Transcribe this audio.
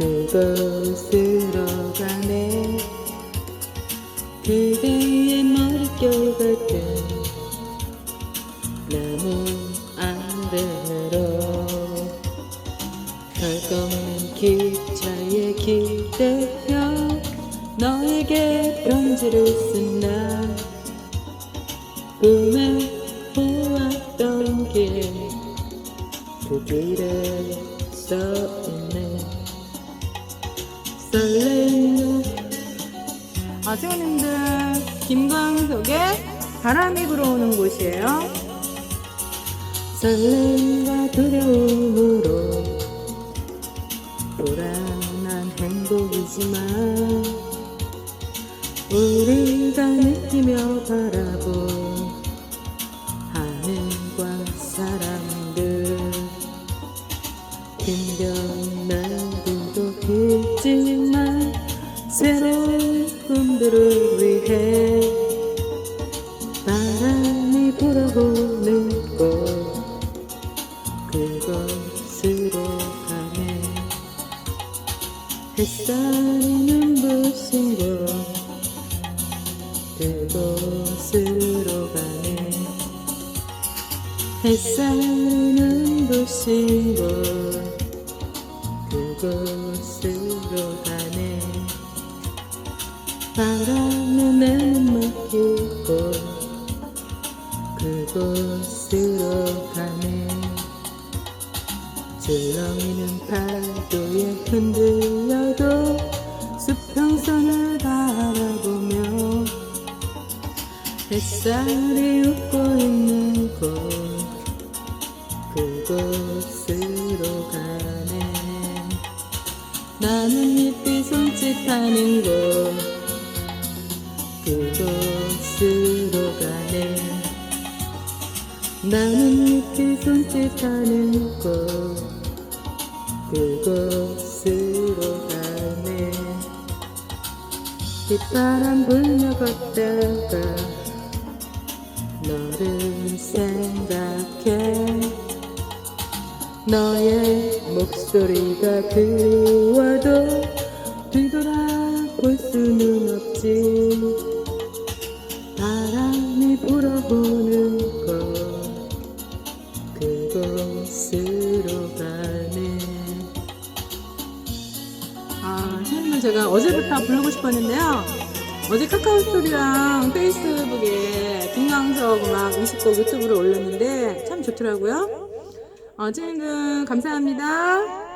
그곳으로 가네. 그대의 머릿결 같은 나무 아래로 헐거운 기차에 기대어 너에게 편지를 쓴나 꿈에 보았던 길 그 길에 써있네 설레는 아, 친구님들, 김광석의 바람이 불어오는 곳이에요. 설렘과 두려움으로 불안한 행복이지만 우리가 느끼며 바라본 하늘과 사람들 힘겨운 있지만 새로운 꿈들을 위해 바람이 불어오는 곳 그곳으로 가네. 햇살이 눈부신 곳 그곳으로 가네. 햇살이 눈부신 곳 그곳으로 가네? 바람에 내맡기고 그곳으로 가네. 줄렁이는 파도에 흔들려도 수평선을 바라보며 햇살이 웃고 있는 곳 그곳으 나는 잎이 손짓하는 곳 그곳으로 가네. 나는 잎이 손짓하는 곳 그곳으로 가네. 빗바람 불며 걷다가 너의 목소리가 그리워도 뒤돌아볼 수는 없지 바람이 불어오는 곳 그곳으로 가네 아, 친구들 제가 어제부터 부르고 싶었는데요. 어제 카카오 스토리랑 페이스북에 김광석 음악 20곡 유튜브로 올렸는데 참 좋더라고요. 어, 친구들 감사합니다.